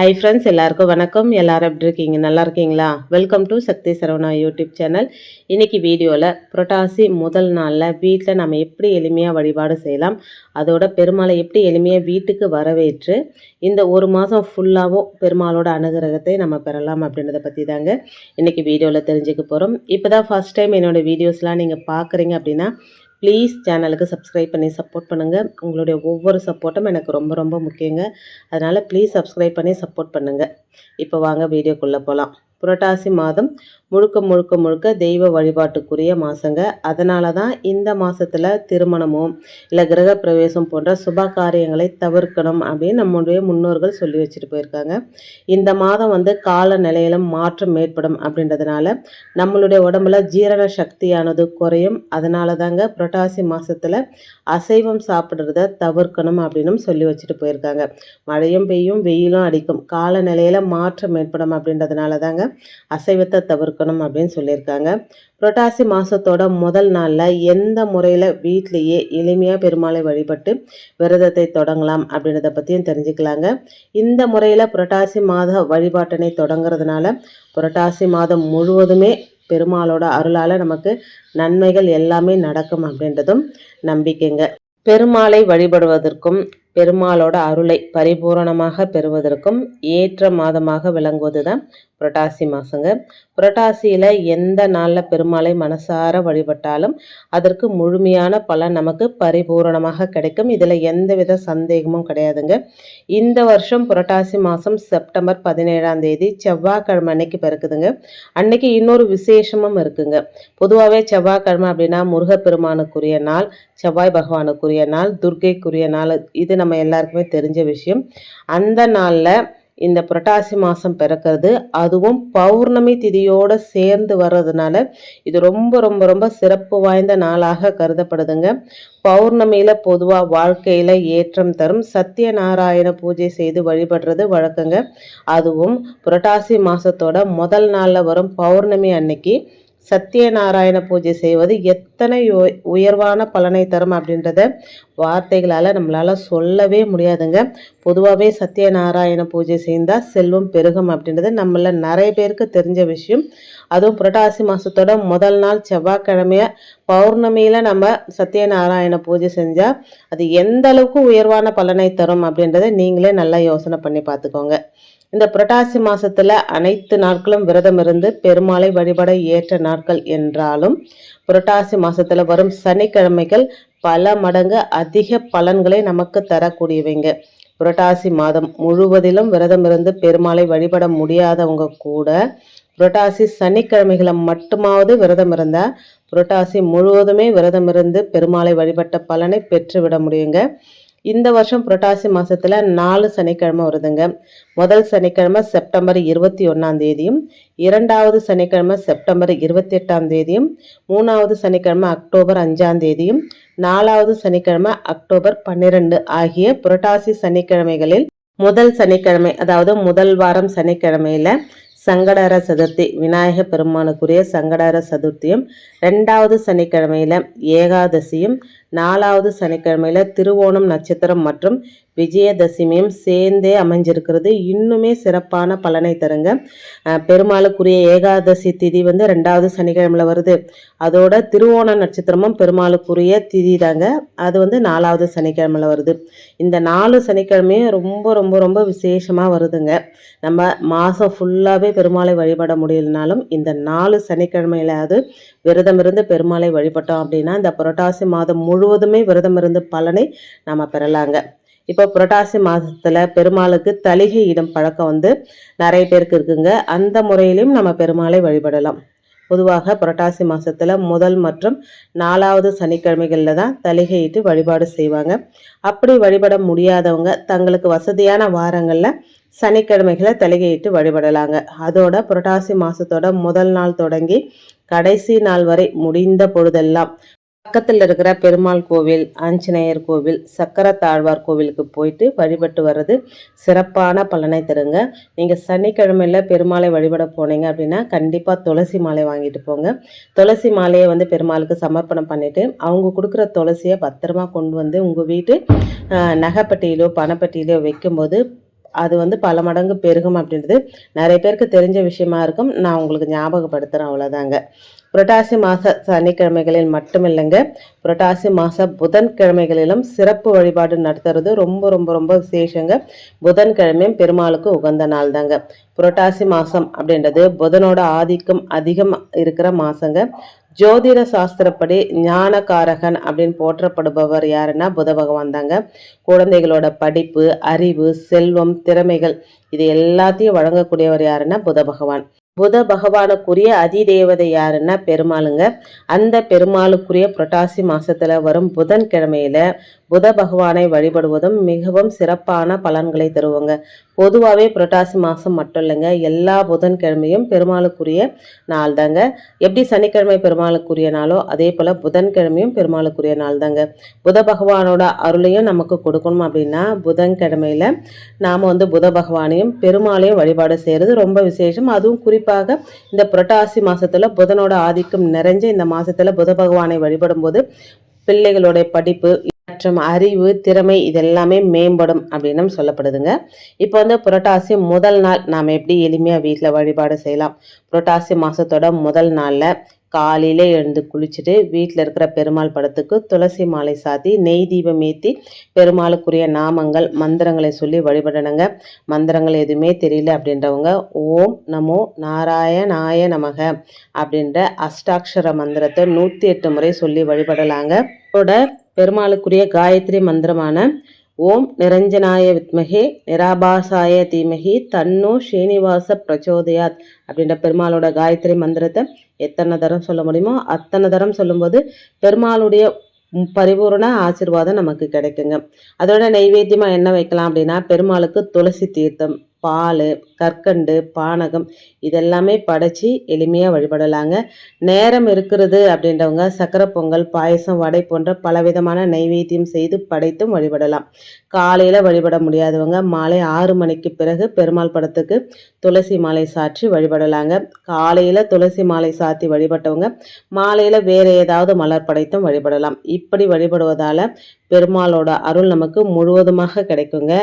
Hi friends எல்லாருக்கும் வணக்கம். எல்லோரும் எப்படி இருக்கீங்க? நல்லா இருக்கீங்களா? Welcome to Sakthi Saravana YouTube channel இன்றைக்கி வீடியோவில் புரட்டாசி முதல் நாளில் வீட்டில் நம்ம எப்படி எளிமையாக வழிபாடு செய்யலாம்? அதோட பெருமாளை எப்படி எளிமையாக வீட்டுக்கு வரவேற்று இந்த ஒரு மாதம் ஃபுல்லாகவும் பெருமாளோட அனுகிரகத்தை நம்ம பெறலாம் அப்படின்றத பற்றி தாங்க இன்றைக்கி வீடியோவில் தெரிஞ்சுக்க போகிறோம் இப்போ தான் ஃபஸ்ட் டைம் என்னோடய வீடியோஸ்லாம் நீங்கள் பார்க்குறீங்க அப்படின்னா ப்ளீஸ் சேனலுக்கு சப்ஸ்கிரைப் பண்ணி சப்போர்ட் பண்ணுங்கள் உங்களுடைய ஒவ்வொரு சப்போர்ட்டும் எனக்கு ரொம்ப ரொம்ப முக்கியங்க. அதனால் ப்ளீஸ் சப்ஸ்கிரைப் பண்ணி சப்போர்ட் பண்ணுங்கள் இப்போ வாங்க வீடியோக்குள்ளே போகலாம் புரட்டாசி மாதம் முழுக்க முழுக்க முழுக்க தெய்வ வழிபாட்டுக்குரிய மாதங்க அதனால தான் இந்த மாதத்தில் திருமணமோ இல்லை கிரக பிரவேசம் போன்ற சுப காரியங்களை தவிர்க்கணும் அப்படின்னு நம்முடைய முன்னோர்கள் சொல்லி வச்சுட்டு போயிருக்காங்க. இந்த மாதம் வந்து கால நிலையிலும் மாற்றம் ஏற்படும் அப்படின்றதுனால நம்மளுடைய உடம்புல ஜீரண சக்தியானது குறையும். அதனால தாங்க புரட்டாசி மாதத்தில் அசைவம் சாப்பிட்றத தவிர்க்கணும் அப்படின்னு சொல்லி வச்சுட்டு போயிருக்காங்க. மழையும் பெய்யும் வெயிலும் அடிக்கும். கால நிலையில் மாற்றம் ஏற்படும் அப்படின்றதுனால தாங்க அசைவத்தை தவிர்க்கணும் அப்படின்னு சொல்லியிருக்காங்க. புரட்டாசி மாதத்தோட முதல் நாளில் எந்த முறையில் வீட்லேயே எளிமையாக பெருமாளை வழிபட்டு விரதத்தை தொடங்கலாம் அப்படின்றத பற்றியும் தெரிஞ்சுக்கலாங்க. இந்த முறையில் புரட்டாசி மாத வழிபாட்டினை தொடங்குறதுனால புரட்டாசி மாதம் முழுவதுமே பெருமாளோட அருளால் நமக்கு நன்மைகள் எல்லாமே நடக்கும் அப்படின்றதும் நம்பிக்கைங்க. பெருமாளை வழிபடுவதற்கும் பெருமாளோட அருளை பரிபூரணமாக பெறுவதற்கும் ஏற்ற மாதமாக விளங்குவது தான் புரட்டாசி மாதங்க புரட்டாசியில் எந்த நாளில் பெருமாளை மனசார வழிபட்டாலும் அதற்கு முழுமையான பலன் நமக்கு பரிபூரணமாக கிடைக்கும். இதில் எந்தவித சந்தேகமும் கிடையாதுங்க. இந்த வருஷம் புரட்டாசி மாதம் செப்டம்பர் பதினேழாம் தேதி செவ்வாய்க்கிழமை அன்னைக்கு பிறக்குதுங்க. அன்னைக்கு இன்னொரு விசேஷமும் இருக்குங்க. பொதுவாகவே செவ்வாய்க்கிழமை அப்படின்னா முருகப்பெருமானுக்குரிய நாள் செவ்வாய் பகவானுக்குரிய நாள் துர்கைக்குரிய நாள். இது நம்ம எல்லாருக்குமே தெரிஞ்ச விஷயம். அந்த நாளில் இந்த புரட்டாசி மாதம் பிறக்கிறது. அதுவும் பௌர்ணமி திதியோடு சேர்ந்து வர்றதுனால இது ரொம்ப ரொம்ப ரொம்ப சிறப்பு வாய்ந்த நாளாக கருதப்படுதுங்க. பௌர்ணமியில் பொதுவாக வாழ்க்கையில் ஏற்றம் தரும். சத்யநாராயண பூஜை செய்து வழிபடுறது வழக்கங்க. அதுவும் புரட்டாசி மாதத்தோட முதல் நாளில் வரும் பௌர்ணமி அன்னைக்கு. சத்யநாராயண பூஜை செய்வது எத்தனை உயர்வான பலனை தரும் அப்படின்றத வார்த்தைகளால் நம்மளால் சொல்லவே முடியாதுங்க. பொதுவாகவே சத்யநாராயண பூஜை செய்தால் செல்வம் பெருகும் அப்படின்றது நம்மள நிறைய பேருக்கு தெரிஞ்ச விஷயம். அதுவும் புரட்டாசி மாதத்தோட முதல் நாள் செவ்வாய்க்கிழமைய பௌர்ணமியில் நம்ம சத்யநாராயண பூஜை செஞ்சால் அது எந்த அளவுக்கு உயர்வான பலனை தரும் அப்படின்றத நீங்களே நல்லா யோசனை பண்ணி பார்த்துக்கோங்க. இந்த புரட்டாசி மாசத்துல அனைத்து நாட்களும் விரதம் இருந்து பெருமாளை வழிபட ஏற்ற நாட்கள் என்றாலும் புரட்டாசி மாசத்துல வரும் சனிக்கிழமைகள் பல மடங்கு அதிக பலன்களை நமக்கு தரக்கூடியவைங்க. புரட்டாசி மாதம் முழுவதிலும் விரதம் இருந்து பெருமாளை வழிபட முடியாதவங்க கூட புரட்டாசி சனிக்கிழமைகளை மட்டுமாவது விரதம் இருந்தால் புரட்டாசி முழுவதுமே விரதம் இருந்து பெருமாளை வழிபட்ட பலனை பெற்றுவிட முடியுங்க. இந்த வருஷம் புரட்டாசி மாதத்தில் நாலு சனிக்கிழமை வருதுங்க. முதல் சனிக்கிழமை செப்டம்பர் இருபத்தி ஒன்றாம் தேதியும் இரண்டாவது சனிக்கிழமை செப்டம்பர் இருபத்தி எட்டாம் தேதியும் மூணாவது சனிக்கிழமை அக்டோபர் அஞ்சாம் தேதியும் நாலாவது சனிக்கிழமை அக்டோபர் பன்னிரெண்டு ஆகிய புரட்டாசி சனிக்கிழமைகளில் முதல் சனிக்கிழமை அதாவது முதல் வாரம் சனிக்கிழமையில் சங்கடர சதுர்த்தி விநாயக பெருமானுக்குரிய சங்கடர சதுர்த்தியும் ரெண்டாவது சனிக்கிழமையில் ஏகாதசியும் நாலாவது சனிக்கிழமையில் திருவோணம் நட்சத்திரம் மற்றும் விஜயதசமியும் சேர்ந்தே அமைஞ்சிருக்கிறது. இன்னுமே சிறப்பான பலனை தருங்க. பெருமாளுக்குரிய ஏகாதசி திதி வந்து ரெண்டாவது சனிக்கிழமையில் வருது. அதோட திருவோண நட்சத்திரமும் பெருமாளுக்குரிய திதி தாங்க. அது வந்து நாலாவது சனிக்கிழமையில் வருது. இந்த நாலு சனிக்கிழமையும் ரொம்ப ரொம்ப ரொம்ப விசேஷமாக வருதுங்க. நம்ம மாதம் ஃபுல்லாகவே பெருமாளை வழிபட முடியலனாலும் இந்த நாலு சனிக்கிழமையிலாவது விரதம் இருந்து பெருமாளை வழிபட்டோம் அப்படின்னா இந்த புரட்டாசி மாதம் முழுவதுமே விரதம் இருந்து பலனை நம்ம பெறலாங்க. இப்போ புரட்டாசி மாதத்தில் பெருமாளுக்கு தளிகை இடம் பழக்கம் வந்து நிறைய பேருக்கு இருக்குங்க. அந்த முறையிலையும் நம்ம பெருமாளை வழிபடலாம். பொதுவாக புரட்டாசி மாதத்தில் முதல் மற்றும் நாலாவது சனிக்கிழமைகளில் தான் தலிகையிட்டு வழிபாடு செய்வாங்க. அப்படி வழிபட முடியாதவங்க தங்களுக்கு வசதியான வாரங்களில் சனிக்கிழமைகளை தலிகையிட்டு வழிபடலாங்க. அதோட புரட்டாசி மாதத்தோட முதல் நாள் தொடங்கி கடைசி நாள் வரை முடிந்த பொழுதெல்லாம் பக்கத்தில் இருக்கிற பெருமாள் கோவில் ஆஞ்சநேயர் கோவில் சக்கர தாழ்வார் கோவிலுக்கு போயிட்டு வழிபட்டு வர்றது சிறப்பான பலனை தருங்க. நீங்கள் சனிக்கிழமையில் பெருமாளை வழிபட போனீங்க அப்படின்னா கண்டிப்பாக துளசி மாலை வாங்கிட்டு போங்க. துளசி மாலையை வந்து பெருமாளுக்கு சமர்ப்பணம் பண்ணிவிட்டு அவங்க கொடுக்குற துளசியை பத்திரமா கொண்டு வந்து உங்கள் வீட்டு நகைப்பட்டியிலோ பணப்பட்டியிலோ வைக்கும்போது அது வந்து பல மடங்கு பெருகும் அப்படின்றது நிறைய பேருக்கு தெரிஞ்ச விஷயமா இருக்கும். நான் உங்களுக்கு ஞாபகப்படுத்துகிறேன் அவ்வளோதாங்க புரட்டாசி மாத சனிக்கிழமைகளில் மட்டுமில்லைங்க. புரட்டாசி மாத புதன்கிழமைகளிலும் சிறப்பு வழிபாடு நடத்துறது ரொம்ப ரொம்ப ரொம்ப விசேஷங்க. புதன்கிழமையும் பெருமாளுக்கு உகந்த நாள் தாங்க புரட்டாசி மாதம் அப்படின்றது புதனோட ஆதிக்கம் அதிகம் இருக்கிற மாதங்க ஜோதிட சாஸ்திரப்படி ஞானகாரகன் அப்படின்னு போற்றப்படுபவர் யாருன்னா புத பகவான் தாங்க குழந்தைகளோட படிப்பு அறிவு செல்வம் திறமைகள் இது எல்லாத்தையும் வழங்கக்கூடியவர் யாருன்னா புத பகவான். புத பகவானுக்குரிய அதிதேவதை யாருன்னா பெருமாளுங்க. அந்த பெருமாளுக்குரிய புரட்டாசி மாசத்துல வரும் புதன்கிழமையில புத பகவானை வழிபடுவதும் மிகவும் சிறப்பான பலன்களை தருவோங்க. பொதுவாகவே புரட்டாசி மாதம் மட்டும் இல்லைங்க. எல்லா புதன்கிழமையும் பெருமாளுக்குரிய நாள் தாங்க எப்படி சனிக்கிழமை பெருமாளுக்குரிய நாளோ அதே போல் புதன்கிழமையும் பெருமாளுக்குரிய நாள் தாங்க புத பகவானோட அருளையும் நமக்கு கொடுக்கணும் அப்படின்னா புதன்கிழமையில் நாம் வந்து புத பகவானையும் பெருமாளையும் வழிபாடு செய்கிறது ரொம்ப விசேஷம். அதுவும் குறிப்பாக இந்த புரட்டாசி மாதத்தில் புதனோட ஆதிக்கம் நிறைஞ்ச இந்த மாதத்தில் புத பகவானை வழிபடும்போது பிள்ளைகளுடைய படிப்பு மற்றும் அறிவு திறமை இதெல்லாமே மேம்படும் அப்படின்னு சொல்லப்படுதுங்க. இப்போ வந்து புரட்டாசி முதல் நாள் நாம் எப்படி எளிமையாக வீட்டில் வழிபாடு செய்யலாம்? புரட்டாசி மாதத்தோட முதல் நாளில் காலையிலே எழுந்து குளிச்சுட்டு வீட்டில் இருக்கிற பெருமாள் படத்துக்கு துளசி மாலை சாத்தி நெய் தீபம் ஏற்றி பெருமாளுக்குரிய நாமங்கள் மந்திரங்களை சொல்லி வழிபடணுங்க. மந்திரங்கள் எதுவுமே தெரியல அப்படின்றவங்க ஓம் நமோ நாராயணாய நமக அப்படின்ற அஷ்டாட்சர மந்திரத்தை நூற்றி எட்டு முறை சொல்லி வழிபடலாங்க. இதோட பெருமாளுக்குரிய காயத்ரி மந்திரமான ஓம் நிரஞ்சனாய வித்மகே நிராபாசாய தீமகி தன்னோ ஸ்ரீனிவாச பிரச்சோதயாத் அப்படின்ற பெருமாளோட காயத்ரி மந்திரத்தை எத்தனை தரம் சொல்ல முடியுமோ அத்தனை தரம் சொல்லும்போது பெருமாளுடைய பரிபூர்ண ஆசிர்வாதம் நமக்கு கிடைக்குங்க. அதோட நைவேத்தியமாக என்ன வைக்கலாம் அப்படின்னா பெருமாளுக்கு துளசி தீர்த்தம். பால் கற்கண்டு பானகம் இதெல்லாமே படைச்சி எளிமையாக வழிபடலாங்க. நேரம் இருக்கிறது அப்படின்றவங்க சக்கரை பொங்கல் பாயசம் வடை போன்ற பலவிதமான நைவேத்தியம் செய்து படைத்தும் வழிபடலாம். காலையில் வழிபட முடியாதவங்க மாலை ஆறு மணிக்கு பிறகு பெருமாள் படத்துக்கு துளசி மாலை சாற்றி வழிபடலாங்க. காலையில் துளசி மாலை சாத்தி வழிபட்டவங்க மாலையில் வேறு ஏதாவது மலர் படைத்தும் வழிபடலாம். இப்படி வழிபடுவதால் பெருமாளோட அருள் நமக்கு முழுவதுமாக கிடைக்குங்க.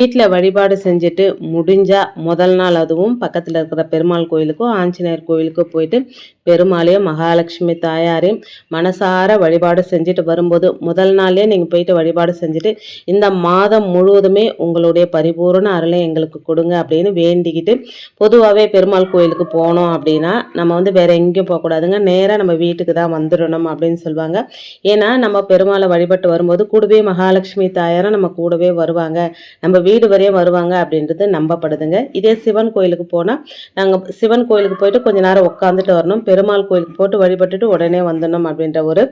வீட்டில் வழிபாடு செஞ்சுட்டு முடிஞ்சால் முதல் நாள் அதுவும் பக்கத்தில் இருக்கிற பெருமாள் கோயிலுக்கோ ஆஞ்சநேயர் கோயிலுக்கோ போயிட்டு பெருமாளையும் மகாலட்சுமி தாயாரையும் மனசார வழிபாடு செஞ்சுட்டு வரும்போது முதல் நாளே நீங்கள் போயிட்டு வழிபாடு செஞ்சுட்டு இந்த மாதம் முழுவதுமே உங்களுடைய பரிபூர்ண அருளை எங்களுக்கு கொடுங்க அப்படின்னு வேண்டிக்கிட்டு பொதுவாகவே பெருமாள் கோயிலுக்கு போனோம் அப்படின்னா நம்ம வந்து வேறு எங்கேயும் போகக்கூடாதுங்க நேராக நம்ம வீட்டுக்கு தான் வந்துடணும் அப்படின்னு சொல்லுவாங்க ஏன்னா நம்ம பெருமாளை வழிபட்டு வரும்போது கூடவே மகாலட்சுமி தாயாரும் நம்ம கூடவே வருவாங்க. நம்ம வீடு வரையும் வருவாங்க அப்படின்றது நம்பப்படுதுங்க. இதே சிவன் கோயிலுக்கு போனால் நாங்கள் சிவன் கோயிலுக்கு போயிட்டு கொஞ்ச நேரம் உட்காந்துட்டு வரணும். பெருமாள் கோயிலுக்கு போட்டு வழிபட்டுட்டு உடனே வந்துடணும் அப்படின்ற ஒரு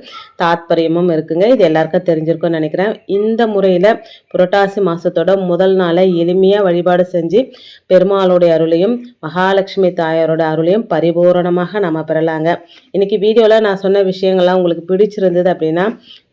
தாத்பரியமும் இருக்குங்க. இது எல்லாருக்கும் தெரிஞ்சிருக்கும்னு நினைக்கிறேன். இந்த முறையில் புரட்டாசி மாதத்தோட முதல் நாளை எளிமையாக வழிபாடு செஞ்சு பெருமாளுடைய அருளையும் மகாலட்சுமி தாயாரோட அருளையும் பரிபூரணமாக நம்ம பெறலாங்க. இன்றைக்கி வீடியோவில் நான் சொன்ன விஷயங்கள்லாம் உங்களுக்கு பிடிச்சிருந்தது அப்படின்னா